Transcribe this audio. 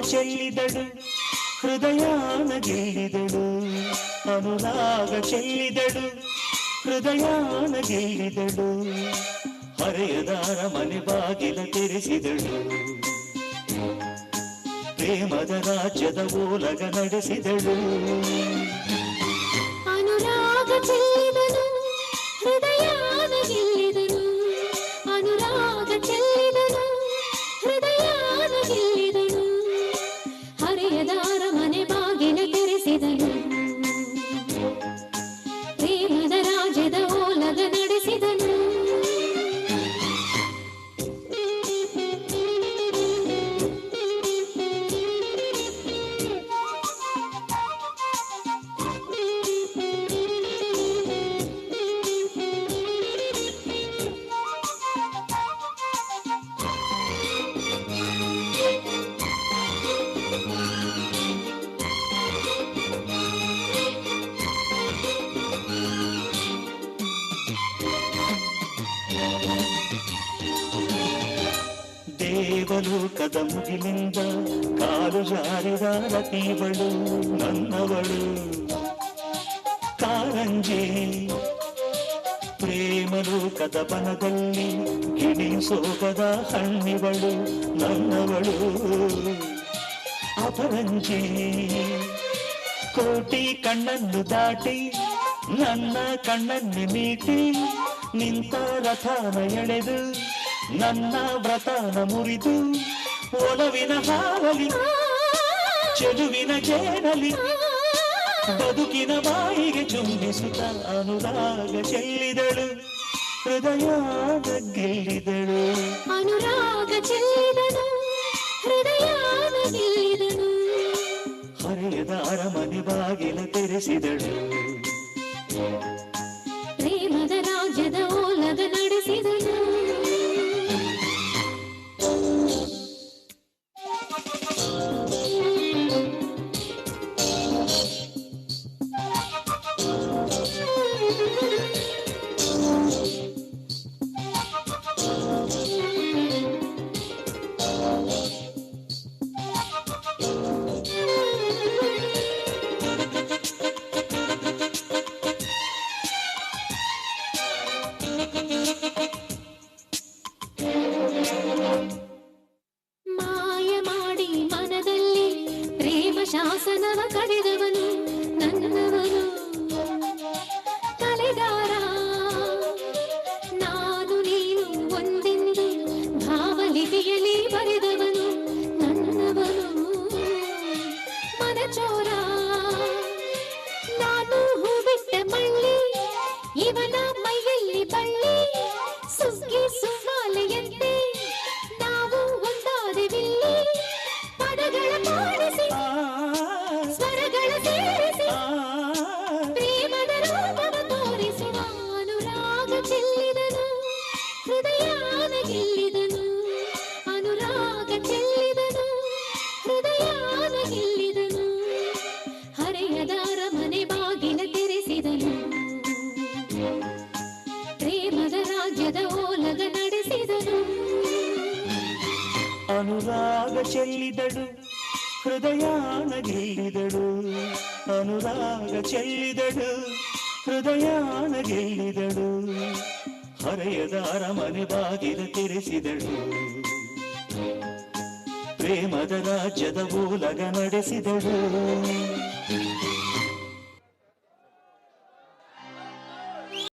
ಚೆಲ್ಲಿದಳು. ಹೃದಯಾನ ಗೆಲ್ಲಿದಳು ಅನುರಾಗ ಚೆಲ್ಲಿದಳು. ಹೃದಯಾನ ಗೆಲ್ಲಿದಳು ಹರೆಯದಾರ ಮನೆ ಬಾಗಿಲ ತೆರೆಸಿದಳು. ಪ್ರೇಮದ ರಾಜ್ಯದ ಓಲಗ ನಡೆಸಿದಳು. ಅನುರಾಗ ಚೆಲ್ಲಿದನು ದೇವಲೋಕದ ಮುಗಿಲಿಂದ ಕಾಲು ಜಾರಿದ ರತಿವಳು ನನ್ನವಳು. ಕಾರಂಜಿ ಪ್ರೇಮಲೋಕದ ಬನದಲ್ಲಿ ಗಿಣಿ ಸೋಗದ ಹಣ್ಣಿವಳು ನನ್ನವಳು. ಅಪರಂಜಿ ಕೋಟಿ ಕಣ್ಣನ್ನು ದಾಟಿ ನನ್ನ ಕಣ್ಣನ್ನು ಮೀಟಿ ನಿಂತ ರಥನ ಎಳೆದು ನನ್ನ ವ್ರತನ ಮುರಿದು ಒಲವಿನ ಹಾವಲಿ ಚೆಲುವಿನ ಜೇನಲಿ ಬದುಕಿನ ಬಾಯಿಗೆ ಚುಂಬಿಸುತ್ತ ಅನುರಾಗ ಚೆಲ್ಲಿದಳು ಹೃದಯಾದ ಗೆಲ್ಲಿದಳು ಅನುರಾಗ ಚೆಲ್ಲಿದಳು ಹೃದಯ ಗೆಲ್ಲಿದಳು. ಹರೆಯದ ಅರಮನೆ ಬಾಗಿಲು ತೆರೆಸಿದಳು. ಶಾಸನವ ಕಡಿದವನು ನನ್ನವನು ಕಲೆಗಾರ ನಾನು ನೀನು ಒಂದೆಂದು ಭಾವಲಿಪಿಯಲ್ಲಿ ಬರೆದವನು ನನ್ನವನು ಮನಚೋರ. ನಾನು ಹೂಬಿಟ್ಟ ಮಳ್ಳಿ, ಇವನ ಮೈಯಲ್ಲಿ ಬಳ್ಳಿ, ಸುಗ್ಗಿ ಸುವಾಲೆಯಂತೆ ಅನುರಾಗ ಚೆಲ್ಲಿದಳು, ಹೃದಯಾನ ಗೆಲ್ಲಿದಳು. ಅನುರಾಗ ಚೆಲ್ಲಿದಳು, ಹೃದಯಾನ ಗೆಲ್ಲಿದಳು. ಹರೆಯದ ಅರಮನೆ ಬಾಗಿಲು ತೆರೆಸಿದಳು. ಪ್ರೇಮದ ರಾಜ್ಯದ ಮೂಲಗ ನಡೆಸಿದಳು.